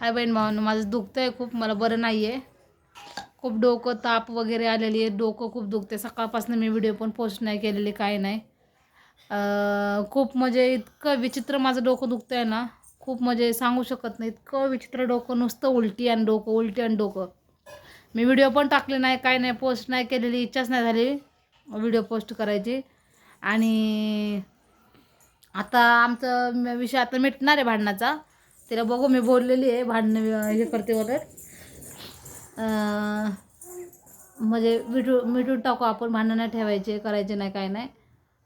हाय बहीण भावांनो माझं दुखतं आहे खूप मला बरं नाही आहे खूप डोकं ताप वगैरे आलेली आहे. डोकं खूप दुखते सकाळपासून मी व्हिडिओ पण पोस्ट नाही केलेली काय नाही. खूप म्हणजे इतकं विचित्र माझं डोकं दुखतं आहे ना. खूप म्हणजे सांगू शकत नाही. इतकं विचित्र डोकं नुसतं उलटी आणि डोकं उलटी आणि डोकं. मी व्हिडिओ पण टाकले नाही काय नाही पोस्ट नाही केलेली इच्छाच नाही झाली व्हिडिओ पोस्ट करायची. आणि आता आमचं विषय आता मिटणार आहे भांडणाचा. तिला बघू मी बोललेली आहे भांडणं हे करते वगैरे. म्हणजे मिठू मिटून टाकू आपण भांडणं नाही ठेवायचे करायचे नाही काय नाही.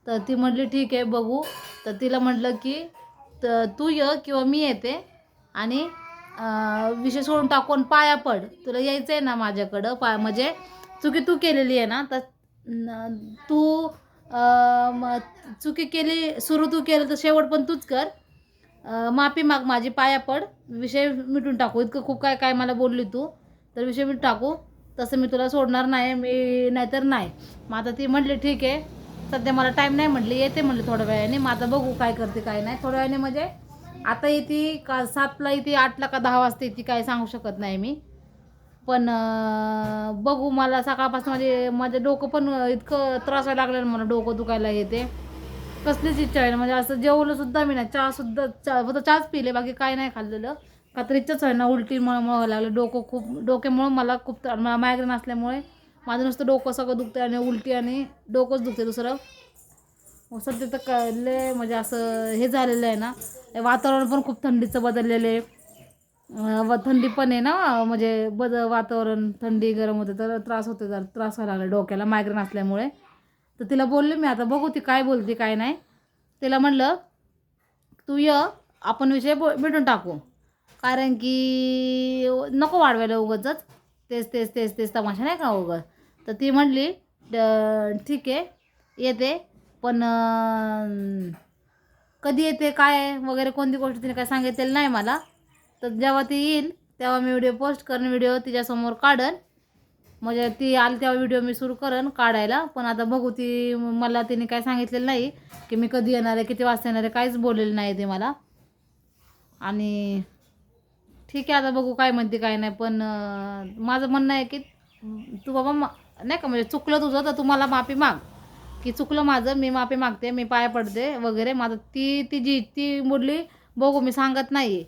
तर ती म्हटली ठीक आहे बघू. तर तिला म्हटलं की तर तू ये किंवा मी येते आणि विषय सोडून टाकून पाया पड. तुला यायचं आहे ना माझ्याकडं पाय म्हणजे चुकी तू केलेली आहे ना तर तू चुकी केली सुरू तू केलं तर शेवट पण तूच कर. माफी माग माझी पाया पड. विषय मिटून टाकू. इतकं खूप काय काय मला बोलली तू. तर विषय मिटून टाकू. तसं मी तुला सोडणार नाही मी नाहीतर नाही. मग आता ती म्हटली ठीक आहे. सध्या मला टाईम नाही म्हटली. येते म्हटली थोड्या वेळाने. मग आता बघू काय करते काय नाही. थोड्या वेळाने म्हणजे आता येते का सातला येते आठला का दहा वाजता येते काय सांगू शकत नाही मी. पण बघू मला सकाळपासून माझे माझं डोकं पण इतकं त्रास व्हायला लागलं मला डोकं दुखायला येते. कसलीच इच्छा आहे ना म्हणजे असं जेवलं सुद्धा मी नाही. चहा सुद्धा चहा फक्त चहाच पिले बाकी काय नाही खाल्लेलं. का तर इच्छाच आहे ना उलटी मळ मळ लागलं. डोकं खूप डोक्यामुळं मला खूप मला मायग्रेन असल्यामुळे माझं नुसतं डोकं सगळं दुखतं आणि उलटी आणि डोकंच दुखते दुसरं. सध्या तर कळले लय म्हणजे असं हे झालेलं आहे ना. वातावरण पण खूप थंडीचं बदललेलं आहे. व थंडी पण आहे ना. म्हणजे बद वातावरण थंडी गरम होते तर त्रास होते जर त्रास व्हायला लागला डोक्याला मायग्रेन असल्यामुळे. तर तिला बोलले मी आता बघू ती काय बोलते काय नाही. तिला म्हणलं तू ये आपण विषय बो मिटून टाकू. कारण की नको वाढवायला उगाचच. तेच तेच तेच तेच तमाशा नाही का उगाच? तर ती म्हणली ठीक आहे येते. पण कधी येते काय वगैरे कोणती गोष्ट तिने काय सांगितलेलं नाही मला. तर जेव्हा ती येईल तेव्हा मी व्हिडिओ पोस्ट करेन व्हिडिओ तिच्यासमोर काढन. म्हणजे ती आली तेव्हा व्हिडिओ मी सुरू करेन काढायला. पण आता बघू ती मला तिने काय सांगितलेलं नाही की मी कधी येणार आहे किती वाजता येणार आहे काहीच बोललेलं नाही ते मला. आणि ठीक आहे आता बघू काय म्हणते काय नाही. पण माझं म्हणणं आहे की तू बाबा मा नाही का म्हणजे चुकलं तुझं तर तू मला माफी माग. की चुकलं माझं मी माफी मागते मी पाया पडते वगैरे. माझं ती ती जी ती मुडली बघू मी सांगत नाही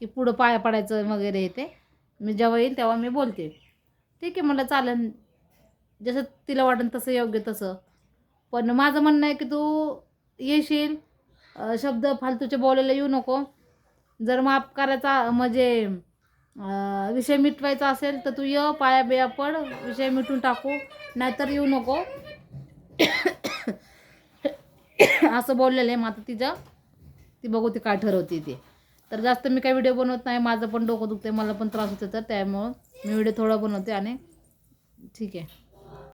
की पुढं पाया पडायचं वगैरे ते. मी जेव्हा येईल तेव्हा मी बोलते. ठीक आहे म्हटलं चालेल. जसं तिला वाटेल तसं योग्य तसं. पण माझं म्हणणं आहे की तू येशील. शब्द फालतूचे बोलायला येऊ नको. जर माफ करायचा म्हणजे विषय मिटवायचा असेल तर तू ये पाया बिया पड विषय मिटून टाकू. नाहीतर येऊ नको. असं बोललेलं आहे मग आता तिचं. ती बघू ती काय ठरवते ते. तर जास्त मी काही व्हिडिओ बनवत नाही. माझं पण डोकं दुखते मला पण त्रास होते तर त्यामुळं मी व्हिडिओ थोडा बनवते आणि ठीक आहे.